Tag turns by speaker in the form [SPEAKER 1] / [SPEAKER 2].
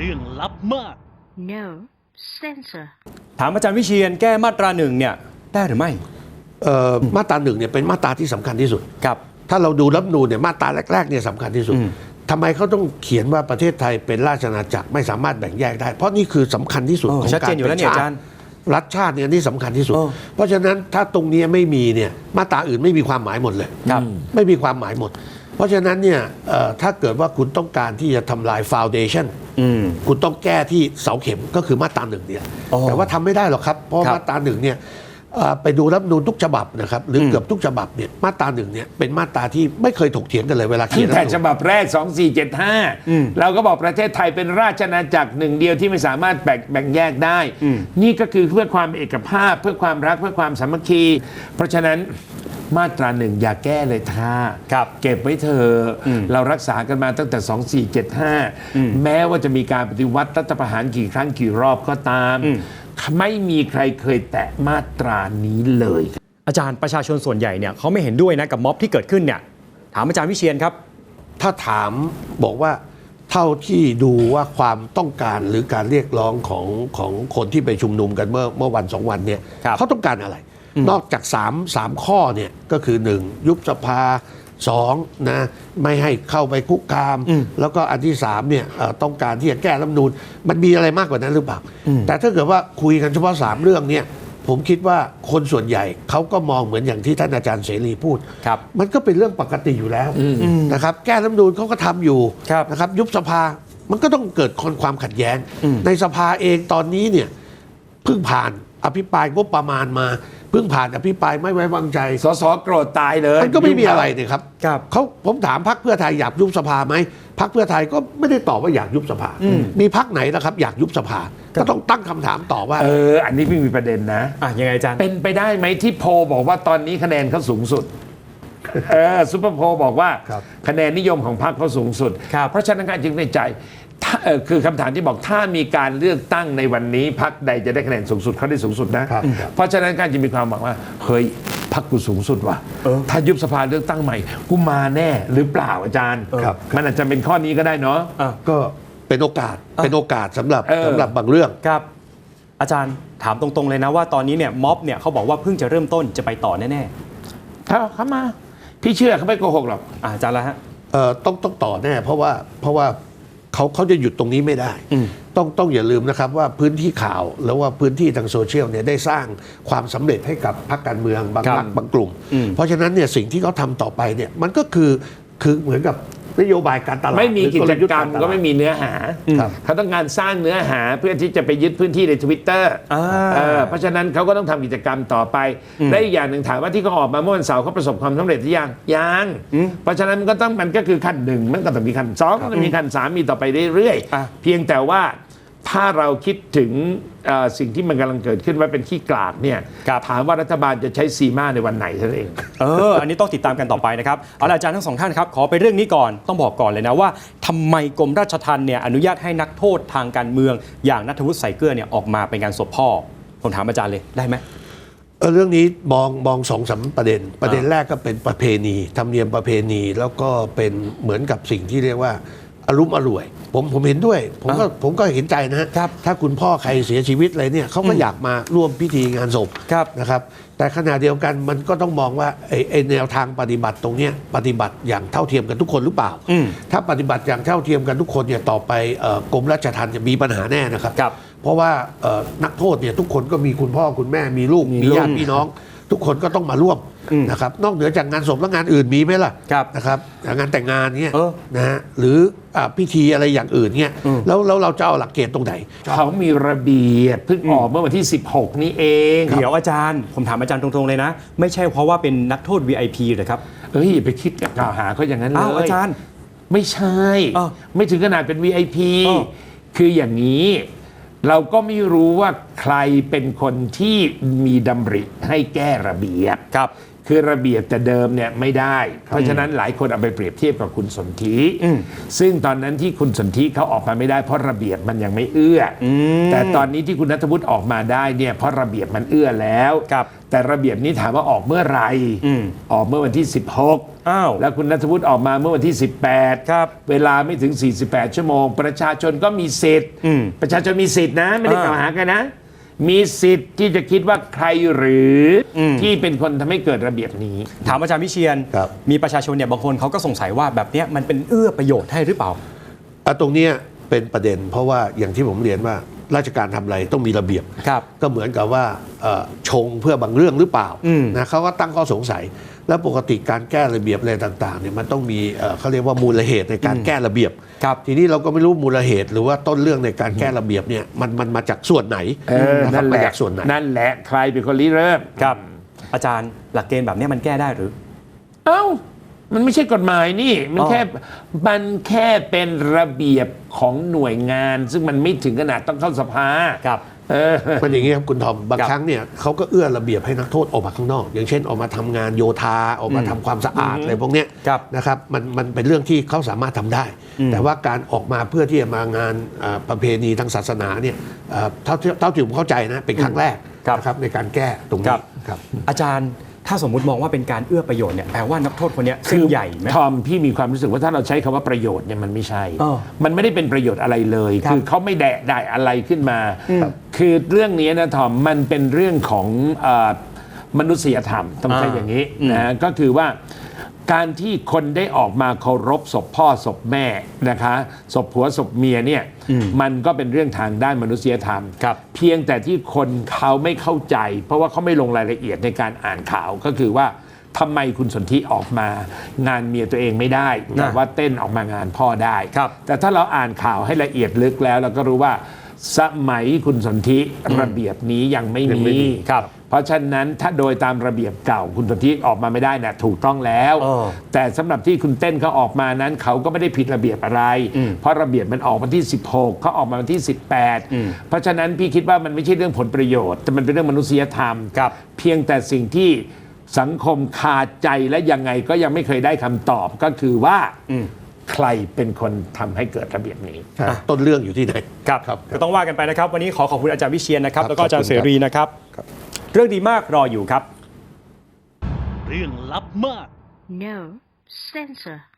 [SPEAKER 1] รื่องลับมาก
[SPEAKER 2] No censor.
[SPEAKER 3] ถามอาจารย์วิเชียนแก้มาตราหนึ่งเนี่ยได้หรือไม่
[SPEAKER 4] เอ่อมาตราหนึ่งเนี่ยเป็นมาตราที่สำคัญที่สุด
[SPEAKER 3] ครับ
[SPEAKER 4] ถ้าเราดูรัฐธรรมนูญเนี่ยมาตราแรกๆเนี่ยสำคัญที่สุด
[SPEAKER 3] อืม
[SPEAKER 4] ทำไมเขาต้องเขียนว่าประเทศไทยเป็นราชอาณาจักรไม่สามารถแบ่งแยกได้ เพราะนี่คือสำคัญที่สุด
[SPEAKER 3] เออ
[SPEAKER 4] ของ
[SPEAKER 3] ชัดเจนอยู่แล้วเนี่ย
[SPEAKER 4] ก
[SPEAKER 3] อาจารย์
[SPEAKER 4] รัฐชาติเนี่ยนี่สำคัญที่สุด
[SPEAKER 3] เออ
[SPEAKER 4] เพราะฉะนั้นถ้าตรงเนี้ยไม่มีเนี่ยมาตราอื่นไม่มีความหมายหมดเลย
[SPEAKER 3] ครับ
[SPEAKER 4] ไม่มีความหมายหมด เพราะฉะนั้นเนี่ยเอ่อถ้าเกิดว่าคุณต้องการที่จะทำลายฟาวเดชัน
[SPEAKER 3] อืม
[SPEAKER 4] คุณต้องแก้ที่เสาเข็มก็คือมาตราหนึ่งเนี่ย
[SPEAKER 3] อ๋อ
[SPEAKER 4] แต่ว่าทำไม่ได้หรอกครับ เพราะ
[SPEAKER 3] ครับ
[SPEAKER 4] มาตราหนึ่งเนี่ยเอ่อ ไปดูรัฐธรรมนูญทุกฉบับนะครับหรืออ
[SPEAKER 3] ม
[SPEAKER 4] เกือบทุกฉบับเนี่ยมาตราหนึ่งเนี่ยเป็นมาตราที่ไม่เคยถกเถียงกันเลยเวลาเขี
[SPEAKER 5] ตั้
[SPEAKER 4] ยน
[SPEAKER 5] ง
[SPEAKER 4] รัฐ
[SPEAKER 5] แต่
[SPEAKER 4] ธรรม
[SPEAKER 5] ฉ
[SPEAKER 4] นูญ
[SPEAKER 5] บับแรก
[SPEAKER 3] อืม
[SPEAKER 5] 2475 เราก็บอกประเทศไทยเป็นราชอาณาจักรหนึ่งเดียวที่ไม่สามารถแบ่งแบ่งแยกได้
[SPEAKER 3] อืม
[SPEAKER 5] นี่ก็คือเพื่อความเอกภาพ เพื่อความรักเพื่อความสามัคคี เพราะฉะนั้นมาตราหนึ่งอย่าแก้เลยท่า
[SPEAKER 3] ครับ
[SPEAKER 5] เก็บไว้เถอะ
[SPEAKER 3] อืม
[SPEAKER 5] เรารักษากันมาตั้งแต่ 2475 แม้ว่าจะมีการปฏิวัติรัฐประหารกี่ครั้งกี่รอบก็ตาม
[SPEAKER 3] อืม
[SPEAKER 5] ไม่มีใครเคยแตะมาตรานี้เลย
[SPEAKER 3] อาจารย์ประชาชนส่วนใหญ่เนี่ยเขาไม่เห็นด้วยนะกับม็อบที่เกิดขึ้นเนี่ยถามอาจารย์วิเชียนครับ
[SPEAKER 4] ถ้าถามบอกว่าเท่าที่ดูว่าความต้องการหรือการเรียกร้องของของคนที่ไปชุมนุมกันเมื่อเมื่อวันสองวันเนี่ย
[SPEAKER 3] ครับ
[SPEAKER 4] เขาต้องการอะไร นอกจาก3ามสามข้อเนี่ยก็คือ 1 ยุบสภา สองนะไม่ให้เข้าไปคุกคาม
[SPEAKER 3] อืม
[SPEAKER 4] แล้วก็อันที่สามเนี่ยเอ่อต้องการที่จะแก้รัฐธรรมนูญมันมีอะไรมากกว่านั้นหรือเปล่า แต่ถ้าเกิดว่าคุยกันเฉพาะ3เรื่องเนี่ยผมคิดว่าคนส่วนใหญ่เขาก็มองเหมือนอย่างที่ท่านอาจารย์เสรีพูด
[SPEAKER 3] ครับ
[SPEAKER 4] มันก็เป็นเรื่องปกติอยู่แล้วนะครับแก้รัฐธรรมนูญเขาก็ทำอยู่
[SPEAKER 3] ครับ
[SPEAKER 4] นะครับยุบสภามันก็ต้องเกิดความขัดแย้ง
[SPEAKER 3] อืม
[SPEAKER 4] ในสภาเองตอนนี้เนี่ยเพิ่งผ่าน อภิปรายงบประมาณมาเพิ่งผ่านอภิปรายไม่ไว้วางใจ
[SPEAKER 5] สสโกรธตายเลย
[SPEAKER 4] มันก็ไม่มีอะไรเนี่ยครับ
[SPEAKER 3] ครับ
[SPEAKER 4] เขาผมถามพักเพื่อไทยอยากยุบสภาไหมพักเพื่อไทยก็ไม่ได้ตอบว่าอยากยุบสภามีพักไหนนะครับ อยากยุบสภา ก็ต้องตั้งคำถามต่อว่า
[SPEAKER 5] เออ อันนี้ไม่มีประเด็นนะ
[SPEAKER 3] อะยังไงอาจารย์
[SPEAKER 5] เป็นไปได้ไหมที่โพลบอกว่าตอนนี้คะแนนเขาสูงสุด เออซุปเปอร์โพลบอกว่า
[SPEAKER 4] ครับ
[SPEAKER 5] คะแนนนิยมของพรรคเขาสูงสุด
[SPEAKER 3] ครับ
[SPEAKER 5] เพราะฉะนั้นการจึงในใจถ้าเออ คือคำถามที่บอกถ้ามีการเลือกตั้งในวันนี้พรรคใดจะได้คะแนนสูงสุดเขาได้สูงสุดนะครับเพราะฉะนั้นการจะมีความหวังว่าเฮ้ยพรรคกูสูงสุดว่ะถ้ายุบสภาเลือกตั้งใหม่กูมาแน่หรือเปล่าอาจารย์
[SPEAKER 4] ครับ
[SPEAKER 5] มันอาจจะเป็นข้อนี้ก็ได้เนาะ
[SPEAKER 3] อะ
[SPEAKER 4] ก็เป็นโอกาสเป็นโอกาสสำหรับ
[SPEAKER 5] เออ
[SPEAKER 4] สำหรับบางเรื่อง
[SPEAKER 3] ครับอาจารย์ถามตรงๆเลยนะว่าตอนนี้เนี่ยม็อบเนี่ยเขาบอกว่าเพิ่งจะเริ่มต้นจะไปต่อแน่
[SPEAKER 5] ถ้าเขามา พี่เชื่อเขาไม่โกหกหรอก
[SPEAKER 3] ๆอะอาจารย์ละฮะ
[SPEAKER 4] เอ่อต้องต้องต่อแน่เพราะว่าเพราะว่า เขาเขาจะหยุดตรงนี้ไม่ได้
[SPEAKER 3] อืม
[SPEAKER 4] ต้องต้องอย่าลืมนะครับว่าพื้นที่ข่าวแล้วว่าพื้นที่ทางโซเชียลเนี่ยได้สร้างความสำเร็จให้กับพรรคการเมืองบาง
[SPEAKER 3] ครับ
[SPEAKER 4] พรรคบางกลุ่ม
[SPEAKER 3] อืม
[SPEAKER 4] เพราะฉะนั้นเนี่ยสิ่งที่เขาทำต่อไปเนี่ยมันก็คือคือเหมือนกับ นโยบายการตลาด
[SPEAKER 5] ไม่มี
[SPEAKER 4] หอ
[SPEAKER 5] กิจ
[SPEAKER 4] ลยุทธ์
[SPEAKER 5] กรรมา
[SPEAKER 4] ตลาด
[SPEAKER 5] ก็ไม่มีเนื้อหา
[SPEAKER 4] ครับ
[SPEAKER 5] เขาต้องการสร้างเนื้อหาเพื่อที่จะไปยึดพื้นที่ในทวิตเตอร์
[SPEAKER 3] อ่า
[SPEAKER 5] เพราะฉะนั้นเขาก็ต้องทำกิจกรรมต่อไปและอีกอย่างหนึ่งถามว่าที่เขาออกมาเมื่อวันเสาร์เขาประสบความสำเร็จหรือยังยัง
[SPEAKER 3] อืม
[SPEAKER 5] เพราะฉะนั้นมันก็ต้องมันก็คือขั้นหนึ่งมันก็ต้องมีขั้นสองมันมีขั้นสามมีต่อไปเรื่อย
[SPEAKER 3] อะ
[SPEAKER 5] ๆเพียงแต่ว่า ถ้าเราคิดถึงเอ่อสิ่งที่มันกำลังเกิดขึ้นว่าเป็นขี้กลาดเนี่ย
[SPEAKER 3] ครับ
[SPEAKER 5] ถามว่ารัฐบาลจะใช้ซีมาในวันไหนเท่านั้นเอง
[SPEAKER 3] เออ อันนี้ต้องติดตามกันต่อไปนะครับ เอาละอาจารย์ทั้งสองท่านครับ ขอไปเรื่องนี้ก่อนต้องบอกก่อนเลยนะว่าทำไมกรมราชทัณฑ์เนี่ยอนุญาตให้นักโทษทางการเมือง อย่างนัทวุฒิใส่เกลือเนี่ยออกมาเป็นการศพพ่อผมถามอาจารย์เลยได้ไหม
[SPEAKER 4] เออเรื่องนี้มองมองสองสามประเด็น ประเด็นแรกก็เป็นประเพณีธรรมเนียมประเพณีแล้วก็เป็นเหมือนกับสิ่งที่เรียกว่า อารมณ์อร่วย ผมผมเห็นด้วย ผมก็ผมก็เห็นใจนะฮะ
[SPEAKER 3] ครับ
[SPEAKER 4] ถ้าคุณพ่อใครเสียชีวิตอะไรเนี่ยเขาก็อยากมาร่วมพิธีงานศพ
[SPEAKER 3] ครับ
[SPEAKER 4] นะครับแต่ขณะเดียวกันมันก็ต้องมองว่าไอ้ไอ้แนวทางปฏิบัติตรงเนี้ยปฏิบัติอย่างเท่าเทียมกันทุกคนหรือเปล่า
[SPEAKER 3] อืม
[SPEAKER 4] ถ้าปฏิบัติอย่างเท่าเทียมกันทุกคนเนี่ยต่อไปเอ่อกรมราชทัณฑ์จะมีปัญหาแน่นะครับ
[SPEAKER 3] ครับ
[SPEAKER 4] เพราะว่าเอ่อนักโทษเนี่ยทุกคนก็มีคุณพ่อคุณแม่มีลูกมีญาติพี่น้อง ทุกคนก็ต้องมาร่วม
[SPEAKER 3] อืม
[SPEAKER 4] นะครับนอกเหนือจากงานศพแล้วงานอื่นมีไหมล่ะ
[SPEAKER 3] ครับ
[SPEAKER 4] นะครับงานแต่งงานเนี่ย
[SPEAKER 3] เออ
[SPEAKER 4] นะฮะหรืออ่าพิธีอะไรอย่างอื่นเนี่ย
[SPEAKER 3] อืม
[SPEAKER 4] แล้วแล้วเราจะเอาหลักเกณฑ์ตรงไหน
[SPEAKER 5] เขามีระเบียบเพิ่งออกเมื่อวันที่ 16 นี้เอง
[SPEAKER 3] เดี๋ยวอาจารย์ ผมถามอาจารย์ตรงๆเลยนะ ไม่ใช่เพราะว่าเป็นนักโทษ VIP เหรอครับ
[SPEAKER 5] เอ้ยอย่าไปคิดกล่าวหาเขาอย่างนั้นเล
[SPEAKER 3] อ้าวยอาจารย์
[SPEAKER 5] ไม่ใช่
[SPEAKER 3] เอ้า
[SPEAKER 5] ไม่ถึงขนาดเป็น VIP
[SPEAKER 3] เอ้า
[SPEAKER 5] คืออย่างนี้เราก็ไม่รู้ว่าใครเป็นคนที่มีดำริให้แก้ระเบียบ
[SPEAKER 3] ครับ
[SPEAKER 5] คือระเบียบแต่เดิมเนี่ยไม่ได้ เพราะฉะนั้นหลายคนเอาไปเปรียบเทียบกับคุณสนธิ
[SPEAKER 3] อืม
[SPEAKER 5] ซึ่งตอนนั้นที่คุณสนธิเขาออกมาไม่ได้เพราะระเบียบมันยังไม่เอื้ออ
[SPEAKER 3] ม
[SPEAKER 5] แต่ตอนนี้ที่คุณนัทวุฒิออกมาได้เนี่ยเพราะระเบียบมันเอื้อแล้ว
[SPEAKER 3] ครับ
[SPEAKER 5] แต่ระเบียบนี้ถามว่าออกเมื่อไหร่
[SPEAKER 3] อืม
[SPEAKER 5] ออกเมื่อวันที่ 16
[SPEAKER 3] อ้าว
[SPEAKER 5] แล้วคุณนัทวุฒิออกมาเมื่อวันที่ 18
[SPEAKER 3] ครับ
[SPEAKER 5] เวลาไม่ถึง 48 ชั่วโมง ประชาชนก็มีสิทธิ์
[SPEAKER 3] อืม
[SPEAKER 5] ประชาชนมีสิทธิ์นะ ไม่ได้
[SPEAKER 3] อ่าก
[SPEAKER 5] ล่าวหากันนะ มีสิทธิ์ที่จะคิดว่าใครหรืออ
[SPEAKER 3] ม
[SPEAKER 5] ที่เป็นคนทำให้เกิดระเบียบนี้
[SPEAKER 3] ถามอาจารย์วิเชียน
[SPEAKER 4] ครับ
[SPEAKER 3] มีประชาชนเนี่ยบางคนเขาก็สงสัยว่าแบบเนี้ยมันเป็นเอื้อประโยชน์ให้หรือเปล่า
[SPEAKER 4] อะตรงเนี้ยเป็นประเด็น เพราะว่าอย่างที่ผมเรียนว่า ราชการทำอะไรต้องมีระเบียบ
[SPEAKER 3] ครับ
[SPEAKER 4] ก็เหมือนกับว่าเอ่อชงเพื่อบางเรื่องหรือเปล่า
[SPEAKER 3] อืม
[SPEAKER 4] นะเขาก็ตั้งข้อสงสัย แล้วปกติการแก้ระเบียบอะไรต่างๆเนี่ยมันต้องมีเอ่อเขาเรียกว่ามูลเหตุในการแก้ระเบียบ
[SPEAKER 3] ครับ
[SPEAKER 4] ทีนี้เราก็ไม่รู้มูลเหตุ หรือว่าต้นเรื่องในการแก้ระเบียบเนี่ยมันมันมาจากส่วนไหน
[SPEAKER 5] เออ
[SPEAKER 4] นะครั
[SPEAKER 5] นั่
[SPEAKER 4] บ
[SPEAKER 5] นแห
[SPEAKER 4] มา
[SPEAKER 5] ละ
[SPEAKER 4] จากส่วนไหน
[SPEAKER 5] นั่นแหละใครเป็นคนริเริ่ม
[SPEAKER 3] ครับ อาจารย์หลักเกณฑ์แบบเนี้ยมันแก้ได้หรือ
[SPEAKER 5] เอ้า มันไม่ใช่กฎหมายนี่ มัน
[SPEAKER 3] อ๋อ
[SPEAKER 5] แค่มันแค่เป็นระเบียบของหน่วยงาน ซึ่งมันไม่ถึงขนาดต้องเข้าสภา
[SPEAKER 3] ครับ
[SPEAKER 5] เออ
[SPEAKER 4] มันอย่างนี้ครับคุณทอมบาง
[SPEAKER 3] ครับ
[SPEAKER 4] ครั้งเนี่ยเขาก็เอื้อระเบียบให้นักโทษออกมาข้างนอก อย่างเช่นออกมาทำงานโยธาออกมาทำความสะอาดอะไรพวกเนี้ย
[SPEAKER 3] ครับ
[SPEAKER 4] นะครับมันมันเป็นเรื่องที่เขาสามารถทำได้ แต่ว่าการออกมาเพื่อที่จะมางานอ่าประเพณีทางศาสนาเนี่ยอ่าเท่าที่เท่าที่ผมเข้าใจนะเป็นครั้งแรก
[SPEAKER 3] ครับ
[SPEAKER 4] นะครับในการแก้ตรง
[SPEAKER 3] ครั
[SPEAKER 4] นี้
[SPEAKER 3] บ
[SPEAKER 4] ครับ
[SPEAKER 3] อาจารย์ ถ้าสมมุติมองว่าเป็นการเอื้อประโยชน์เนี่ยแปลว่านักโทษคนเนี้ย
[SPEAKER 5] คื
[SPEAKER 3] เส้น
[SPEAKER 5] อ
[SPEAKER 3] ใหญ่ไหม
[SPEAKER 5] ทอมพี่มีความรู้สึกว่าถ้าเราใช้คำว่าประโยชน์เนี่ยมันไม่ใช่
[SPEAKER 3] อ้อ
[SPEAKER 5] มันไม่ได้เป็นประโยชน์อะไรเลย
[SPEAKER 3] ครับ
[SPEAKER 5] คือเขาไม่แดะได้อะไรขึ้นมา
[SPEAKER 3] อืม
[SPEAKER 5] คือเรื่องนี้นะทอมมันเป็นเรื่องของเอ่อมนุษยธรรมต้องใช้
[SPEAKER 3] อ่า
[SPEAKER 5] อย่างนี้
[SPEAKER 3] อืม
[SPEAKER 5] นะก็คือว่า การที่คนได้ออกมาเคารพศพพ่อศพแม่นะคะศพผัวศพเมียเนี่ยมันก็เป็นเรื่องทางด้านมนุษยธรรม
[SPEAKER 3] ครับ
[SPEAKER 5] เพียงแต่ที่คนเขาไม่เข้าใจ เพราะว่าเขาไม่ลงรายละเอียดในการอ่านข่าวก็คือว่าทำไมคุณสนธิออกมางานเมียตัวเองไม่ได้ แต่ว่าเต้นออกมางานพ่อได้
[SPEAKER 3] ครับ
[SPEAKER 5] แต่ถ้าเราอ่านข่าวให้ละเอียดลึกแล้ว เราก็รู้ว่าสมัยคุณสนธิระเบียบนี้ยังไม่
[SPEAKER 4] ยัง
[SPEAKER 5] มี
[SPEAKER 4] ไม่มี
[SPEAKER 3] ครับ
[SPEAKER 5] เพราะฉะนั้นถ้าโดยตามระเบียบเก่าคุณสนธิออกมาไม่ได้นะถูกต้องแล้ว
[SPEAKER 3] เออ
[SPEAKER 5] แต่สำหรับที่คุณเต้นเขาออกมานั้นเขาก็ไม่ได้ผิดระเบียบอะไร
[SPEAKER 3] อืม
[SPEAKER 5] เพราะระเบียบมันออกวันที่ 16เขาออกมาวันที่
[SPEAKER 3] อืม
[SPEAKER 5] 18 เพราะฉะนั้นพี่คิดว่ามันไม่ใช่เรื่องผลประโยชน์ แต่มันเป็นเรื่องมนุษยธรรม
[SPEAKER 3] ครับ
[SPEAKER 5] เพียงแต่สิ่งที่สังคมคาใจและยังไงก็ยังไม่เคยได้คำตอบก็คือว่า
[SPEAKER 3] อืม
[SPEAKER 5] ใครเป็นคนทำให้เกิดระเบียบนี้
[SPEAKER 4] ใช่ต้นเรื่องอยู่ที่ไหน
[SPEAKER 3] ครับ
[SPEAKER 4] ครับ
[SPEAKER 3] ก็ต้องว่ากันไปนะครับ วันนี้ขอขอบคุณอาจารย์วิเชียนนะครับ
[SPEAKER 4] ครับ
[SPEAKER 3] แล้วก็อาจารย์
[SPEAKER 4] ขอบ
[SPEAKER 3] เส
[SPEAKER 4] คุณครับ
[SPEAKER 3] รีนะครับ
[SPEAKER 4] ครับ
[SPEAKER 3] เรื่องดีมากรออยู่ครับ
[SPEAKER 1] เรื่องลับมาก
[SPEAKER 2] No censor.